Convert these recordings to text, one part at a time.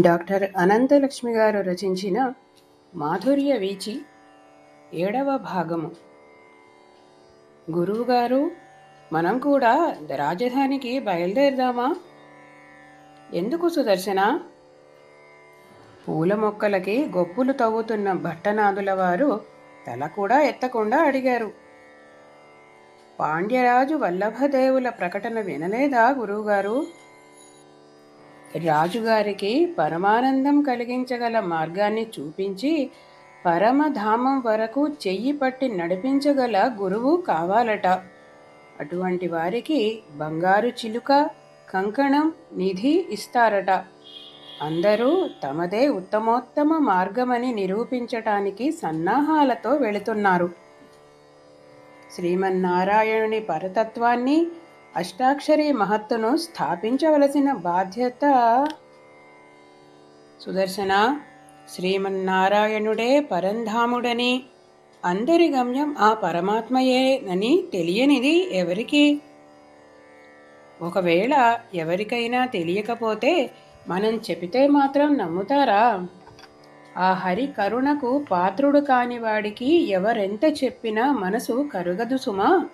Doctor Ananthalakshmi గారు రచించిన మాధుర్య వీచి ఏడవ భాగము. గురువుగారు మనం కూడా రాజధానికి బయలుదేరదామా? ఎందుకు సుదర్శన? పూల మొక్కలకి గొప్పులు తవ్వుతున్న భట్టనాదుల వారు తల కూడా ఎత్తకుండా అడిగారు. పాండ్యరాజు వల్లభదేవుల ప్రకటన వినలేదా గురువుగారు? రాజుగారికి పరమానందం కలిగించగల మార్గాన్ని చూపించి పరమధామం వరకు చెయ్యి పట్టి నడిపించగల గురువు కావాలట. అటువంటి వారికి బంగారు చిలుక కంకణం నిధి ఇస్తారట. అందరూ తమదే ఉత్తమోత్తమ మార్గమని నిరూపించటానికి సన్నాహాలతో వెళుతున్నారు. శ్రీమన్నారాయణుని పరతత్వాన్ని అష్టాక్షరి మహత్తును స్థాపించవలసిన బాధ్యత. సుదర్శన శ్రీమన్నారాయణుడే పరంధాముడని అందరి గమ్యం ఆ పరమాత్మయేనని తెలియనిది ఎవరికి? ఒకవేళ ఎవరికైనా తెలియకపోతే మనం చెబితే మాత్రం నమ్ముతారా? ఆ హరి కరుణకు పాత్రుడు కాని వాడికి ఎవరెంత చెప్పినా మనసు కరుగదు సుమా.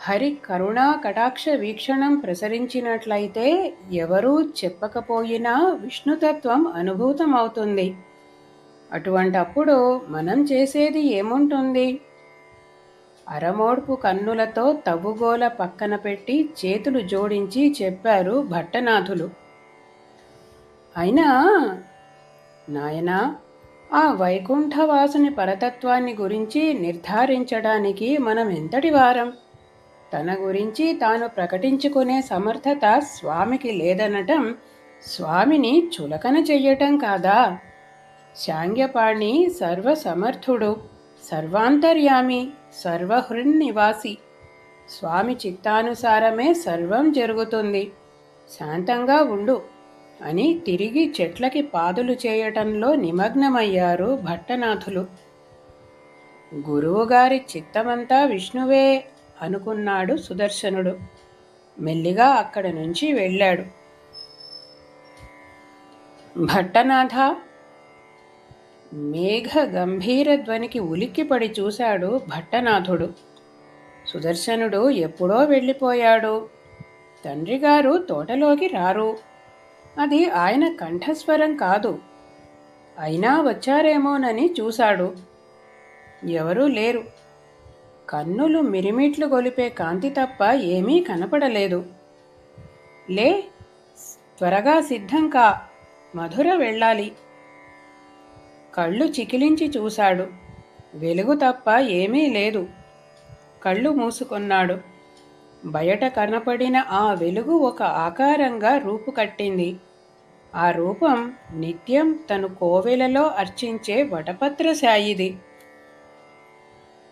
హరి కరుణా కటాక్ష వీక్షణం ప్రసరించినట్లయితే ఎవరూ చెప్పకపోయినా విష్ణుతత్వం అనుభూతమవుతుంది. అటువంటప్పుడు మనం చేసేది ఏముంటుంది? అరమోడ్పు కన్నులతో తవ్వుగోల పక్కన పెట్టి చేతులు జోడించి చెప్పారు భట్టనాథులు. అయినా నాయనా ఆ వైకుంఠవాసుని పరతత్వాన్ని గురించి నిర్ధారించడానికి మనం ఎంతటి వారం? తన గురించి తాను ప్రకటించుకునే సమర్థత స్వామికి లేదనటం స్వామిని చులకన చెయ్యటం కాదా? శాంగ్యపాణి సర్వసమర్థుడు సర్వాంతర్యామి సర్వహృన్నివాసి. స్వామి చిత్తానుసారమే సర్వం జరుగుతుంది. శాంతంగా ఉండు. అని తిరిగి చెట్లకి పాదులు చేయటంలో నిమగ్నమయ్యారు భట్టనాథులు. గురువుగారి చిత్తమంతా విష్ణువే అనుకున్నాడు సుదర్శనుడు. మెల్లిగా అక్కడి నుంచి వెళ్ళాడు. భట్టనాథ! మేఘ గంభీర ధ్వనికి ఉలిక్కిపడి చూశాడు భట్టనాథుడు. సుదర్శనుడు ఎప్పుడో వెళ్ళిపోయాడు. తండ్రిగారు తోటలోకి రారు. అది ఆయన కంఠస్వరం కాదు. అయినా వచ్చారేమోనని చూశాడు. ఎవరూ లేరు. కన్నులు మిరిమిట్లు గొలిపే కాంతి తప్ప ఏమీ కనపడలేదు. లే త్వరగా సిద్ధం కా మధుర వెళ్ళాలి. కళ్ళు చికిలించి చూశాడు. వెలుగు తప్ప ఏమీ లేదు. కళ్ళు మూసుకున్నాడు. బయట కనపడిన ఆ వెలుగు ఒక ఆకారంగా రూపుకట్టింది ఆ రూపం నిత్యం తను కోవెలలో అర్చించే వటపత్రశాయిది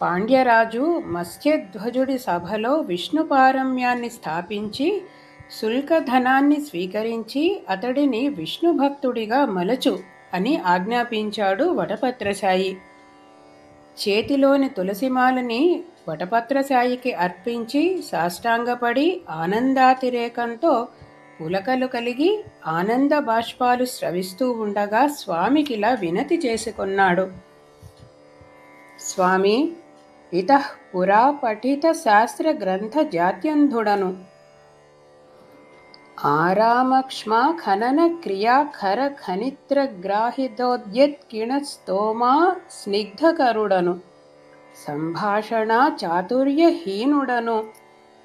పాండ్యరాజు మత్స్యధ్వజుడి సభలో విష్ణు పారమ్యాన్ని స్థాపించి శుల్కధనాన్ని స్వీకరించి అతడిని విష్ణు భక్తుడిగా మలచు అని ఆజ్ఞాపించాడు వటపత్రశాయి చేతిలోని తులసిమాలని వటపత్రశాయికి అర్పించి సాష్టాంగపడి ఆనందాతిరేకంతో పులకలు కలిగి ఆనంద బాష్పాలు స్రవిస్తూ ఉండగా స్వామికిలా వినతి చేసుకున్నాడు. స్వామి ఇత పురా పఠిత శాస్త్ర గ్రంథ జాత్యంధుడను. ఆరామక్ష్మా ఖనన క్రియా ఖర ఖనిత్ర గ్రాహితోద్యత్ కిణ స్తోమా స్నిగ్ధకరుడను. సంభాషణ చాతుర్యహీనుడను.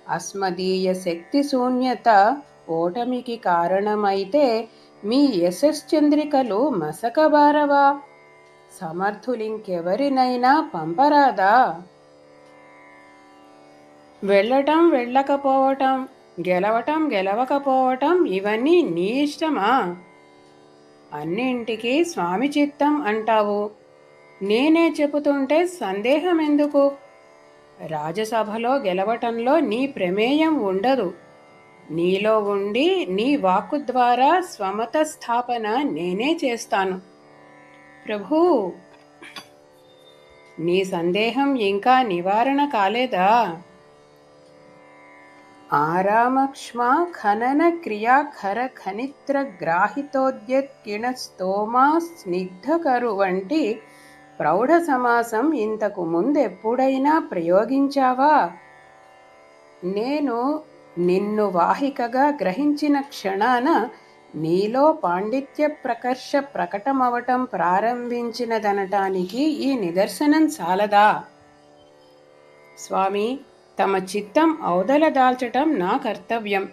అస్మదీయ శక్తి శూన్యత ఓటమికి కారణమైతే మీ యశశ్చంద్రికలు మసకబారవా? సమర్థులింకెవరినైనా పంపరాదా? వెళ్ళటం వెళ్ళకపోవటం గెలవటం గెలవకపోవటం ఇవన్నీ నీ ఇష్టమా? అన్నింటికి స్వామి చిత్తం అంటావు. నేనే చెబుతుంటే సందేహం ఎందుకు రాజసభలో గెలవటంలో నీ ప్రమేయం ఉండదు. నీలో ఉండి నీ వాక్కు ద్వారా స్వమత స్థాపన నేనే చేస్తాను. ప్రభూ నీ సందేహం ఇంకా నివారణ కాలేదా? ఆరామక్ష్మా ఖనన క్రియా ఖర ఖనిత్ర గ్రాహితోద్యత్కిణ స్తోమా స్నిగ్ధకరు వంటి ప్రౌఢ సమాసం ఇంతకు ముందెప్పుడైనా ప్రయోగించావా? నేను నిన్ను వాహికగా గ్రహించిన క్షణాన నీలో పాండిత్య ప్రకర్ష ప్రకటమవటం ప్రారంభించినదనటానికి ఈ నిదర్శనం చాలదా? స్వామి తమ చిత్తం ఔదల దాల్చటం నా కర్తవ్యం.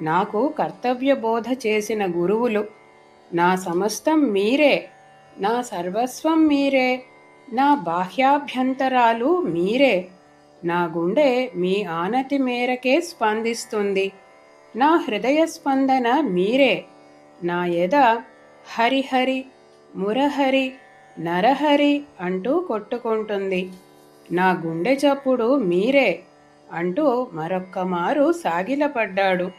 నాకు కర్తవ్య బోధ చేసిన గురువులు. నా సమస్తం మీరే. నా సర్వస్వం మీరే. నా బాహ్యాభ్యంతరాలు మీరే. నా గుండె మీ ఆనతి మేరకే స్పందిస్తుంది. నా హృదయ స్పందన మీరే. నా ఎద హరిహరి మురహరి నరహరి అంటూ కొట్టుకుంటుంది. నా గుండె చప్పుడు మీరే అంటూ మరొక్క మారు సాగిలపడ్డాడు.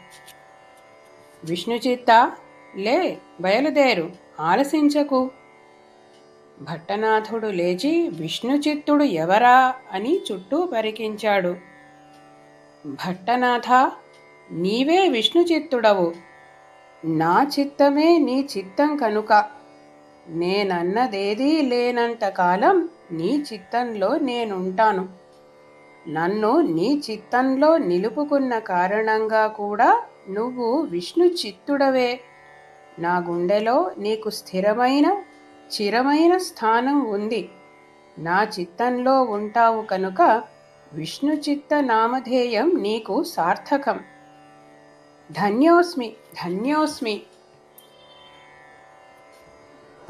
విష్ణుచిత్త లే బయలుదేరు. ఆలసించకు. భట్టనాథుడు లేచి విష్ణుచిత్తుడు ఎవరా అని చుట్టూ పరికించాడు. భట్టనాథ నీవే విష్ణుచిత్తుడవు. నా చిత్తమే నీ చిత్తం కనుక. నేనన్నదేదీ లేనంత కాలం నీ చిత్తంలో నేనుంటాను. నన్ను నీ చిత్తంలో నిలుపుకున్న కారణంగా కూడా నువ్వు విష్ణు చిత్తుడవే నా గుండెలో నీకు స్థిరమైన చిరమైన స్థానం ఉంది. నా చిత్తంలో ఉంటావు కనుక విష్ణు చిత్త నామధేయం నీకు సార్థకం. ధన్యోస్మి ధన్యోస్మి.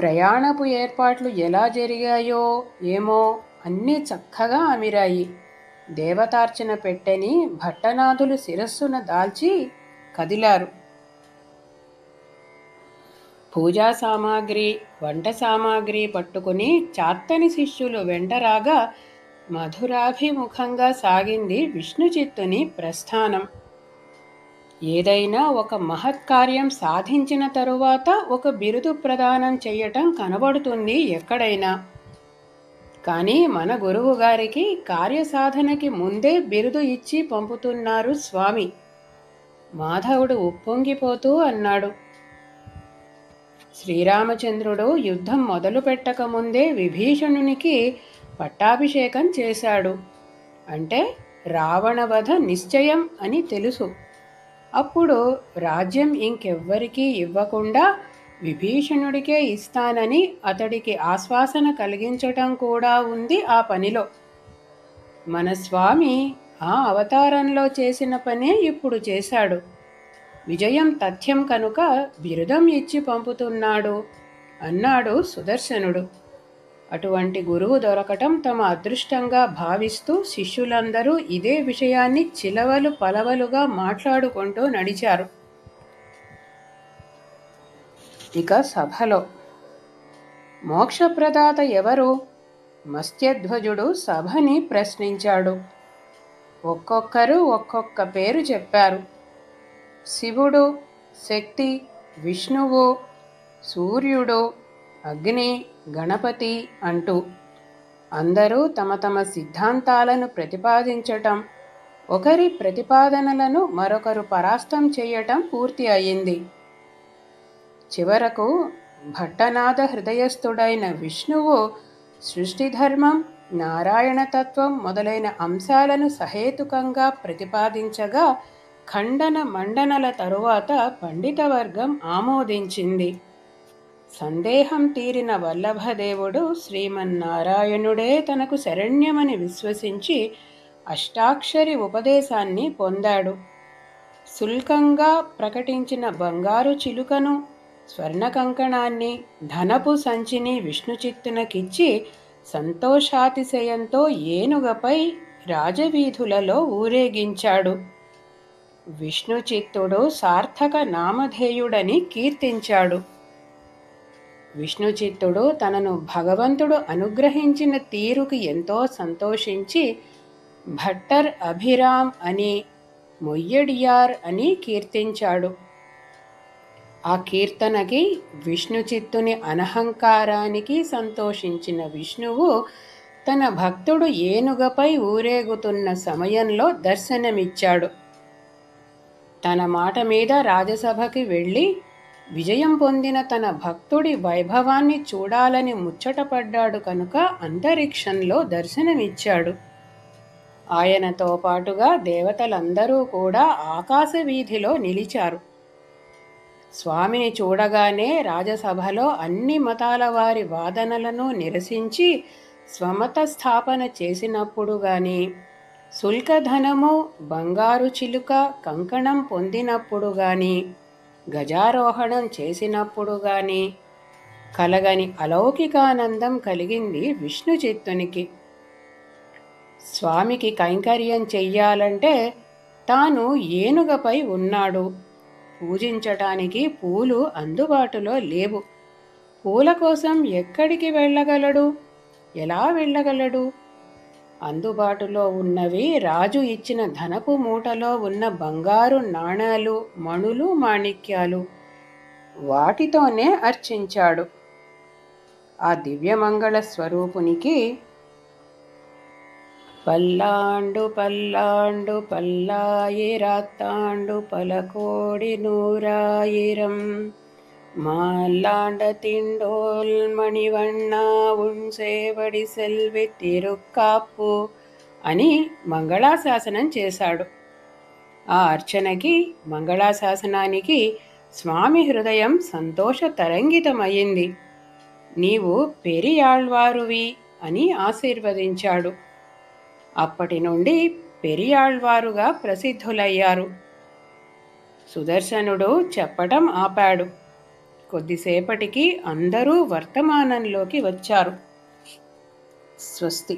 ప్రయాణపు ఏర్పాట్లు ఎలా జరిగాయో ఏమో అన్నీ చక్కగా అమిరాయి. దేవతార్చన పెట్టెని భట్టనాథులు శిరస్సున దాల్చి కదిలారు. పూజా సామాగ్రి వంట సామాగ్రి పట్టుకుని చాత్తని శిష్యులు వెంటరాగా మధురాభిముఖంగా సాగింది విష్ణుచిత్తుని ప్రస్థానం. ఏదైనా ఒక మహత్కార్యం సాధించిన తరువాత ఒక బిరుదు ప్రదానం చేయటం కనబడుతుంది ఎక్కడైనా. కానీ మన గురువు గారికి కార్యసాధనకి ముందే బిరుదు ఇచ్చి పంపుతున్నారు స్వామి. మాధవుడు ఉప్పొంగిపోతూ అన్నాడు. శ్రీరామచంద్రుడు యుద్ధం మొదలు పెట్టకముందే విభీషణునికి పట్టాభిషేకం చేశాడు. అంటే రావణవధ నిశ్చయం అని తెలుసు. అప్పుడు రాజ్యం ఇంకెవ్వరికీ ఇవ్వకుండా విభీషణుడికే ఇస్తానని అతడికి ఆశ్వాసన కలిగించటం కూడా ఉంది ఆ పనిలో. మన స్వామి ఆ అవతారంలో చేసిన పనే ఇప్పుడు చేశాడు. విజయం తథ్యం కనుక బిరుదం ఇచ్చి పంపుతున్నాడు అన్నాడు సుదర్శనుడు. అటువంటి గురువు దొరకటం తమ అదృష్టంగా భావిస్తూ శిష్యులందరూ ఇదే విషయాన్ని చిలవలు పలవలుగా మాట్లాడుకుంటూ నడిచారు. ఇక సభలో మోక్షప్రదాత ఎవరు? మత్స్యధ్వజుడు సభని ప్రశ్నించాడు. ఒక్కొక్కరు ఒక్కొక్క పేరు చెప్పారు. శివుడు శక్తి విష్ణువు సూర్యుడు అగ్ని గణపతి అంటూ అందరూ తమ తమ సిద్ధాంతాలను ప్రతిపాదించటం ఒకరి ప్రతిపాదనలను మరొకరు పరాస్తం చేయటం పూర్తి అయింది చివరకు భట్టనాథ హృదయస్థుడైన విష్ణువు సృష్టిధర్మం నారాయణతత్వం మొదలైన అంశాలను సహేతుకంగా ప్రతిపాదించగా ఖండన మండనల తరువాత పండితవర్గం ఆమోదించింది. సందేహం తీరిన వల్లభదేవుడు శ్రీమన్నారాయణుడే తనకు శరణ్యమని విశ్వసించి అష్టాక్షరి ఉపదేశాన్ని పొందాడు. శుల్కంగా ప్రకటించిన బంగారు చిలుకను స్వర్ణ కంకణాన్ని ధనపు సంచిని విష్ణుచిత్తునకిచ్చి సంతోషాతిశయంతో ఏనుగపై రాజవీధులలో ఊరేగించాడు. విష్ణుచిత్తుడు సార్థక నామధేయుడని కీర్తించాడు. విష్ణుచిత్తుడు తనను భగవంతుడు అనుగ్రహించిన తీరుకి ఎంతో సంతోషించి భట్టర్ అభిరామ్ అని మొయ్యడియార్ అని కీర్తించాడు. ఆ కీర్తనకి విష్ణుచిత్తుని అనహంకారానికి సంతోషించిన విష్ణువు తన భక్తుడు ఏనుగపై ఊరేగుతున్న సమయంలో దర్శనమిచ్చాడు. తన మాట మీద రాజసభకి వెళ్ళి విజయం పొందిన తన భక్తుడి వైభవాన్ని చూడాలని ముచ్చటపడ్డాడు కనుక అంతరిక్షంలో దర్శనమిచ్చాడు. ఆయనతో పాటుగా దేవతలందరూ కూడా ఆకాశ వీధిలో నిలిచారు. స్వామిని చూడగానే రాజసభలో అన్ని మతాల వారి వాదనలను నిరసించి స్వమత స్థాపన చేసినప్పుడు కానీ శుల్కధనము బంగారు చిలుక కంకణం పొందినప్పుడు గాని గజారోహణం చేసినప్పుడు గాని కలగని అలౌకికానందం కలిగింది విష్ణు చిత్తునికి స్వామికి కైంకర్యం చెయ్యాలంటే తాను ఏనుగపై ఉన్నాడు. పూజించటానికి పూలు అందుబాటులో లేవు. పూల కోసం ఎక్కడికి వెళ్ళగలడు? ఎలా వెళ్ళగలడు? అందుబాటులో ఉన్నవి రాజు ఇచ్చిన ధనపు మూటలో ఉన్న బంగారు నాణాలు మణులు మాణిక్యాలు వాటితోనే అర్చించాడు. ఆ దివ్యమంగళ స్వరూపునికి పల్లాండు పల్లాండు పల్లాయిరాత్తాండు పలకోడి నూరాయిరం மாலாண்ட திண்டோல் மணிவண்ணா உன் சேவடி செல்வி తిరుక్కాపు అని మంగళాశాసనం చేశాడు. ఆ అర్చనకి మంగళాశాసనానికి స్వామి హృదయం సంతోష తరంగితమయ్యింది నీవు పెరియాళ్వారువి అని ఆశీర్వదించాడు. అప్పటి నుండి పెరియాళ్వారుగా ప్రసిద్ధులయ్యారు. సుదర్శనుడు చెప్పటం ఆపాడు. కొద్దిసేపటికి అందరూ వర్తమానంలోకి వచ్చారు. స్వస్తి.